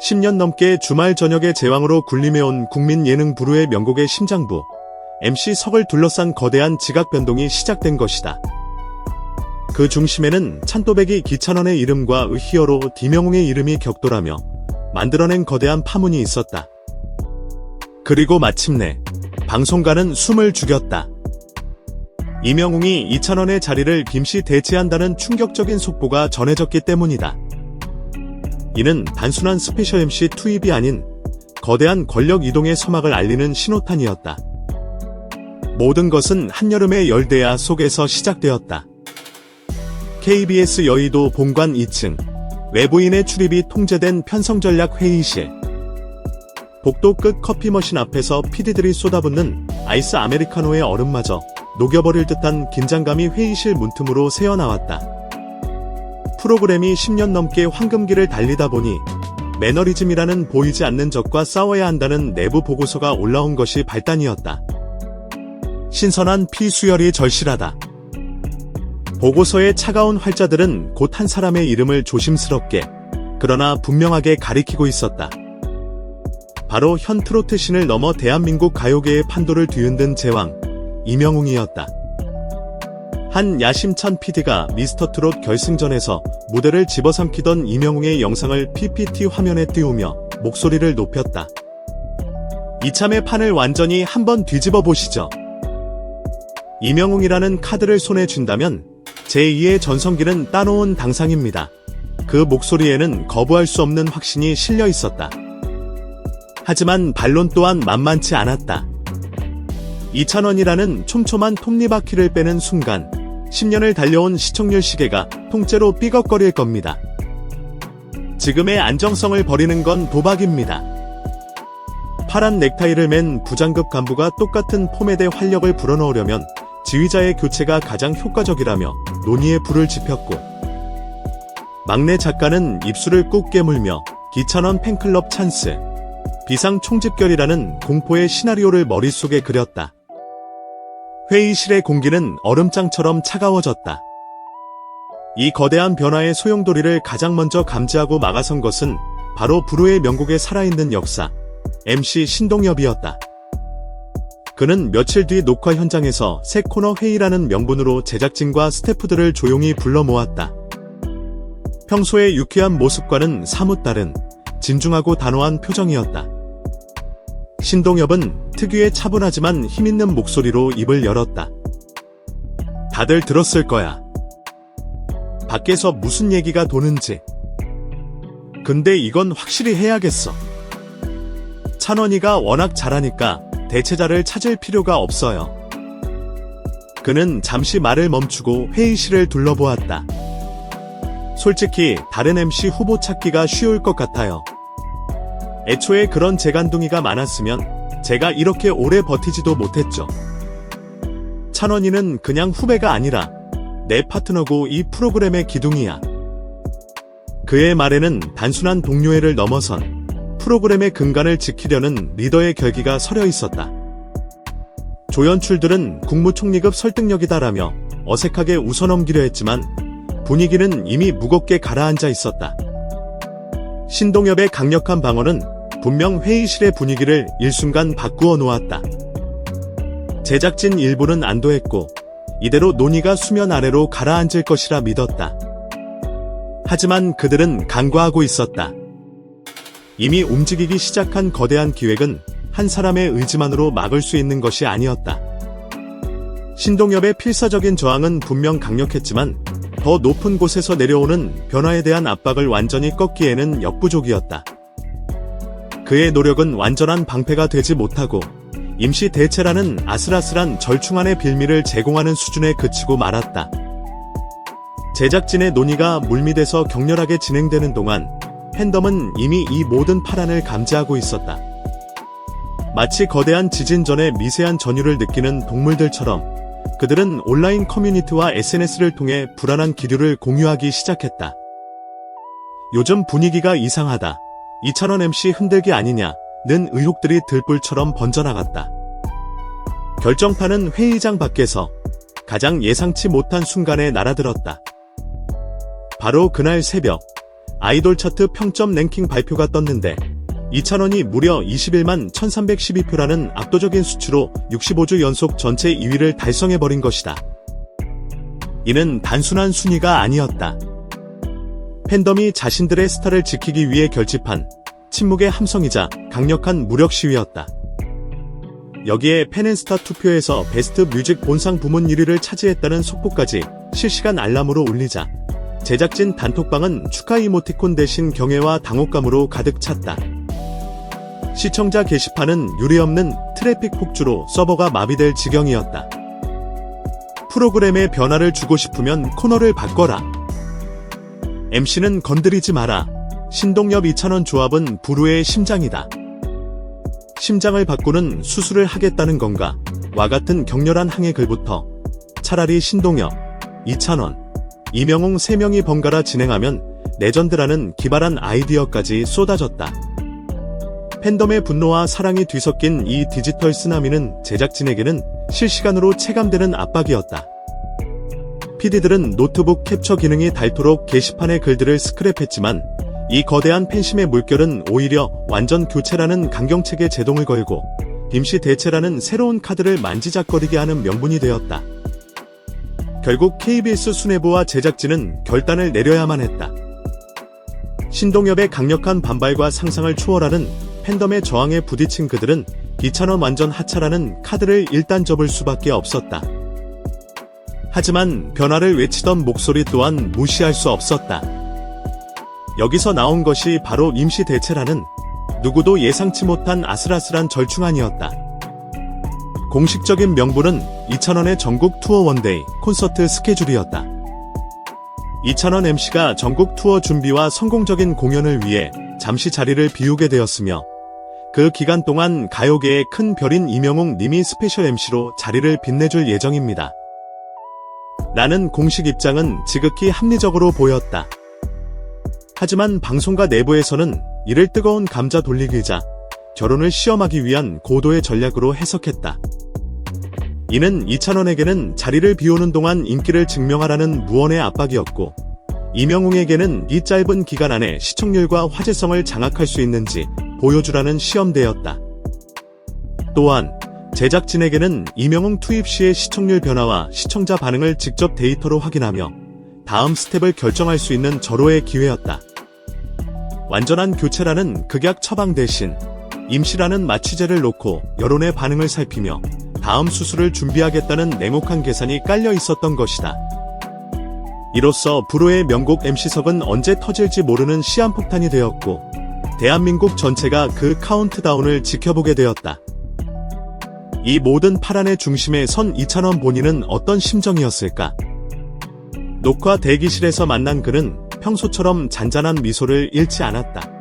10년 넘게 주말 저녁의 제왕으로 군림해온 국민 예능 부르의 명곡의 심장부, MC 석을 둘러싼 거대한 지각 변동이 시작된 것이다. 그 중심에는 찬또배기 기찬원의 이름과 히어로 디명웅의 이름이 격돌하며 만들어낸 거대한 파문이 있었다. 그리고 마침내 방송가는 숨을 죽였다. 이명웅이 이찬원의 자리를 김씨 대체한다는 충격적인 속보가 전해졌기 때문이다. 이는 단순한 스페셜 MC 투입이 아닌 거대한 권력 이동의 서막을 알리는 신호탄이었다. 모든 것은 한여름의 열대야 속에서 시작되었다. KBS 여의도 본관 2층 외부인의 출입이 통제된 편성전략 회의실 복도 끝 커피 머신 앞에서 PD들이 쏟아붓는 아이스 아메리카노의 얼음마저 녹여버릴 듯한 긴장감이 회의실 문틈으로 새어나왔다. 프로그램이 10년 넘게 황금기를 달리다 보니 매너리즘이라는 보이지 않는 적과 싸워야 한다는 내부 보고서가 올라온 것이 발단이었다. 신선한 피수열이 절실하다. 보고서의 차가운 활자들은 곧 한 사람의 이름을 조심스럽게, 그러나 분명하게 가리키고 있었다. 바로 현 트로트 신을 넘어 대한민국 가요계의 판도를 뒤흔든 제왕, 이명웅이었다. 한 야심찬 PD가 미스터 트롯 결승전에서 무대를 집어삼키던 이명웅의 영상을 PPT 화면에 띄우며 목소리를 높였다. 이참에 판을 완전히 한번 뒤집어 보시죠. 이명웅이라는 카드를 손에 쥔다면 제2의 전성기는 따놓은 당상입니다. 그 목소리에는 거부할 수 없는 확신이 실려 있었다. 하지만 반론 또한 만만치 않았다. 이찬원이라는 촘촘한 톱니바퀴를 빼는 순간 10년을 달려온 시청률 시계가 통째로 삐걱거릴 겁니다. 지금의 안정성을 버리는 건 도박입니다. 파란 넥타이를 맨 부장급 간부가 똑같은 포맷의 활력을 불어넣으려면 지휘자의 교체가 가장 효과적이라며 논의에 불을 지폈고 막내 작가는 입술을 꾹 깨물며 기찬원 팬클럽 찬스 비상 총집결이라는 공포의 시나리오를 머릿속에 그렸다. 회의실의 공기는 얼음장처럼 차가워졌다. 이 거대한 변화의 소용돌이를 가장 먼저 감지하고 막아선 것은 바로 불후의 명곡에 살아있는 역사, MC 신동엽이었다. 그는 며칠 뒤 녹화 현장에서 새 코너 회의라는 명분으로 제작진과 스태프들을 조용히 불러 모았다. 평소의 유쾌한 모습과는 사뭇 다른 진중하고 단호한 표정이었다. 신동엽은 특유의 차분하지만 힘있는 목소리로 입을 열었다. 다들 들었을 거야. 밖에서 무슨 얘기가 도는지. 근데 이건 확실히 해야겠어. 찬원이가 워낙 잘하니까 대체자를 찾을 필요가 없어요. 그는 잠시 말을 멈추고 회의실을 둘러보았다. 솔직히 다른 MC 후보 찾기가 쉬울 것 같아요. 애초에 그런 재간둥이가 많았으면 제가 이렇게 오래 버티지도 못했죠. 찬원이는 그냥 후배가 아니라 내 파트너고 이 프로그램의 기둥이야. 그의 말에는 단순한 동료애를 넘어선 프로그램의 근간을 지키려는 리더의 결기가 서려 있었다. 조연출들은 국무총리급 설득력이다라며 어색하게 웃어넘기려 했지만 분위기는 이미 무겁게 가라앉아 있었다. 신동엽의 강력한 방어는 분명 회의실의 분위기를 일순간 바꾸어 놓았다. 제작진 일부는 안도했고 이대로 논의가 수면 아래로 가라앉을 것이라 믿었다. 하지만 그들은 간과하고 있었다. 이미 움직이기 시작한 거대한 기획은 한 사람의 의지만으로 막을 수 있는 것이 아니었다. 신동엽의 필사적인 저항은 분명 강력했지만 더 높은 곳에서 내려오는 변화에 대한 압박을 완전히 꺾기에는 역부족이었다. 그의 노력은 완전한 방패가 되지 못하고 임시 대체라는 아슬아슬한 절충안의 빌미를 제공하는 수준에 그치고 말았다. 제작진의 논의가 물밑에서 격렬하게 진행되는 동안 팬덤은 이미 이 모든 파란을 감지하고 있었다. 마치 거대한 지진 전에 미세한 전율을 느끼는 동물들처럼 그들은 온라인 커뮤니티와 SNS를 통해 불안한 기류를 공유하기 시작했다. 요즘 분위기가 이상하다. 이찬원 MC 흔들기 아니냐는 의혹들이 들불처럼 번져나갔다. 결정판은 회의장 밖에서 가장 예상치 못한 순간에 날아들었다. 바로 그날 새벽, 아이돌 차트 평점 랭킹 발표가 떴는데 이찬원이 무려 21만 1312표라는 압도적인 수치로 65주 연속 전체 2위를 달성해버린 것이다. 이는 단순한 순위가 아니었다. 팬덤이 자신들의 스타를 지키기 위해 결집한 침묵의 함성이자 강력한 무력 시위였다. 여기에 팬앤스타 투표에서 베스트 뮤직 본상 부문 1위를 차지했다는 속보까지 실시간 알람으로 울리자 제작진 단톡방은 축하 이모티콘 대신 경애와 당혹감으로 가득 찼다. 시청자 게시판은 유례없는 트래픽 폭주로 서버가 마비될 지경이었다. 프로그램에 변화를 주고 싶으면 코너를 바꿔라. MC는 건드리지 마라. 신동엽 이찬원 조합은 부르의 심장이다. 심장을 바꾸는 수술을 하겠다는 건가? 와 같은 격렬한 항해 글부터 차라리 신동엽, 이찬원, 이명웅 3명이 번갈아 진행하면 레전드라는 기발한 아이디어까지 쏟아졌다. 팬덤의 분노와 사랑이 뒤섞인 이 디지털 쓰나미는 제작진에게는 실시간으로 체감되는 압박이었다. PD들은 노트북 캡처 기능이 닳도록 게시판의 글들을 스크랩했지만 이 거대한 팬심의 물결은 오히려 완전 교체라는 강경책에 제동을 걸고 임시 대체라는 새로운 카드를 만지작거리게 하는 명분이 되었다. 결국 KBS 수뇌부와 제작진은 결단을 내려야만 했다. 신동엽의 강력한 반발과 상상을 초월하는 팬덤의 저항에 부딪힌 그들은 이찬원 완전 하차라는 카드를 일단 접을 수밖에 없었다. 하지만 변화를 외치던 목소리 또한 무시할 수 없었다. 여기서 나온 것이 바로 임시 대체라는 누구도 예상치 못한 아슬아슬한 절충안이었다. 공식적인 명분은 이찬원의 전국 투어 원데이 콘서트 스케줄이었다. 이찬원 MC가 전국 투어 준비와 성공적인 공연을 위해 잠시 자리를 비우게 되었으며 그 기간 동안 가요계의 큰 별인 이명웅 님이 스페셜 MC로 자리를 빛내줄 예정입니다. 라는 공식 입장은 지극히 합리적으로 보였다. 하지만 방송가 내부에서는 이를 뜨거운 감자 돌리기자 결혼을 시험하기 위한 고도의 전략으로 해석했다. 이는 이찬원에게는 자리를 비우는 동안 인기를 증명하라는 무언의 압박이었고, 이명웅에게는 이 짧은 기간 안에 시청률과 화제성을 장악할 수 있는지 보여주라는 시험대였다. 또한 제작진에게는 이명웅 투입 시의 시청률 변화와 시청자 반응을 직접 데이터로 확인하며 다음 스텝을 결정할 수 있는 절호의 기회였다. 완전한 교체라는 극약 처방 대신 임시라는 마취제를 놓고 여론의 반응을 살피며 다음 수술을 준비하겠다는 냉혹한 계산이 깔려 있었던 것이다. 이로써 불호의 명곡 MC석은 언제 터질지 모르는 시한폭탄이 되었고, 대한민국 전체가 그 카운트다운을 지켜보게 되었다. 이 모든 파란의 중심에 선 이찬원 본인은 어떤 심정이었을까? 녹화 대기실에서 만난 그는 평소처럼 잔잔한 미소를 잃지 않았다.